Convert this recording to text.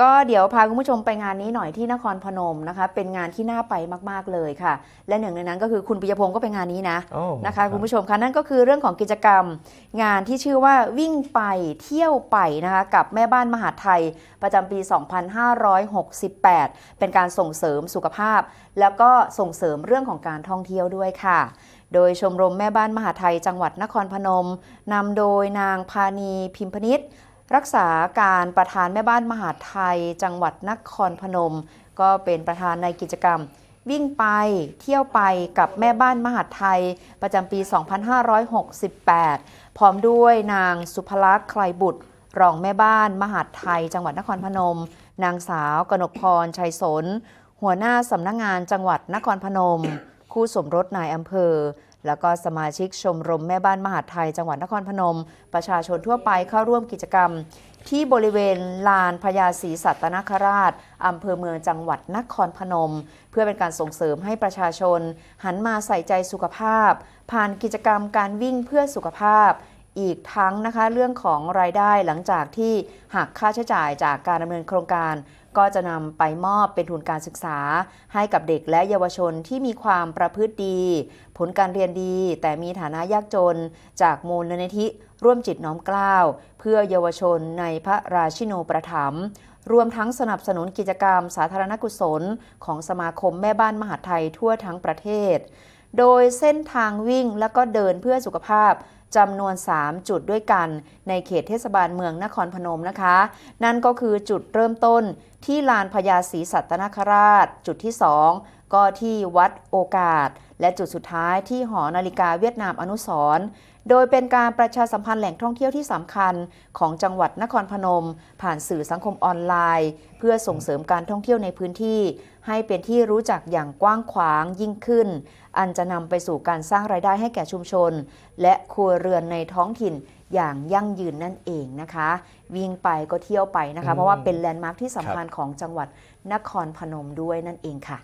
ก็เดี๋ยวพาคุณผู้ชมไปงานนี้หน่อยที่นครพนมนะคะ เป็นงานที่น่าไปมาก ๆ เลยค่ะ และหนึ่งในนั้นก็คือคุณปิยพงศ์ก็ไปงานนี้นะโอ้นะคะรับคุณผู้ชมคะนั่นก็คือเรื่องของกิจกรรม งานที่ชื่อว่าวิ่งไปเที่ยวไปนะคะกับแม่บ้านมหาดไทย ประจำปี 2568 เป็นการส่งเสริมสุขภาพ แล้วก็ส่งเสริมเรื่องของการท่องเที่ยวด้วยค่ะโดยชมรมแม่บ้านมหาดไทยจังหวัดนครพนมนำโดยนางพานีพิมพนิษฐ์ รักษาการประธานแม่บ้านมหาดไทย จังหวัดนครพนม ก็เป็นประธานในกิจกรรม วิ่งไปเที่ยวไปกับแม่บ้านมหาดไทย ประจำปี 2568 พร้อมด้วยนางสุภลักษณ์ไคลบุตร รองแม่บ้านมหาดไทย จังหวัดนครพนม นางสาวกนกพรชัยสน หัวหน้าสำนักงงานจังหวัดนครพนม คู่สมรสนายอำเภอ แล้วก็สมาชิกชมรมแม่บ้านมหาไทย จังหวัดนครพนม ประชาชนทั่วไปเข้าร่วมกิจกรรม ที่บริเวณลานพญาศรีสัตนคราชอำเภอเมืองจังหวัดนครพนม เพื่อเป็นการส่งเสริมให้ประชาชน หันมาใส่ใจสุขภาพ ผ่านกิจกรรมการวิ่งเพื่อสุขภาพ อีกทั้งนะคะเรื่องของรายได้หลังจากที่หักค่าใช้จ่ายจากการดำเนินโครงการ ก็จะนำไปมอบเป็นทุนการศึกษา ให้กับเด็กและเยาวชนที่มีความประพฤติดี ผลการเรียนดี แต่มีฐานะยากจน จากมูลนิธิร่วมจิตน้อมเกล้าเพื่อเยาวชนในพระราชินูปถัมภ์รวมทั้งสนับสนุนกิจกรรมสาธารณกุศล ของสมาคมแม่บ้านมหาไทยทั่วทั้งประเทศ โดยเส้นทางวิ่งและก็เดินเพื่อสุขภาพ จำนวน 3 จุดด้วยกัน ในเขตเทศบาลเมืองนครพนมนะคะ นั่นก็คือจุดเริ่มต้น ที่ลานพญาศรีสัตนคราช จุดที่ 2 ก็ที่วัดโอกาส และจุดสุดท้ายที่หอนาฬิกาเวียดนามอนุสรโดยเป็นการประชาสัมพันธ์แหล่งท่องเที่ยวที่สำคัญของจังหวัดนครพนม ผ่านสื่อสังคมออนไลน์ เพื่อส่งเสริมการท่องเที่ยวในพื้นที่ ให้เป็นที่รู้จักอย่างกว้างขวางยิ่งขึ้น อันจะนำไปสู่การสร้างรายได้ให้แก่ชุมชน และครัวเรือนในท้องถิ่นอย่างยั่งยืนนั่นเองนะคะ วิ่งไปก็เที่ยวไปนะคะ เพราะว่าเป็นแลนด์มาร์คที่สำคัญของจังหวัดนครพนมด้วยนั่นเองค่ะ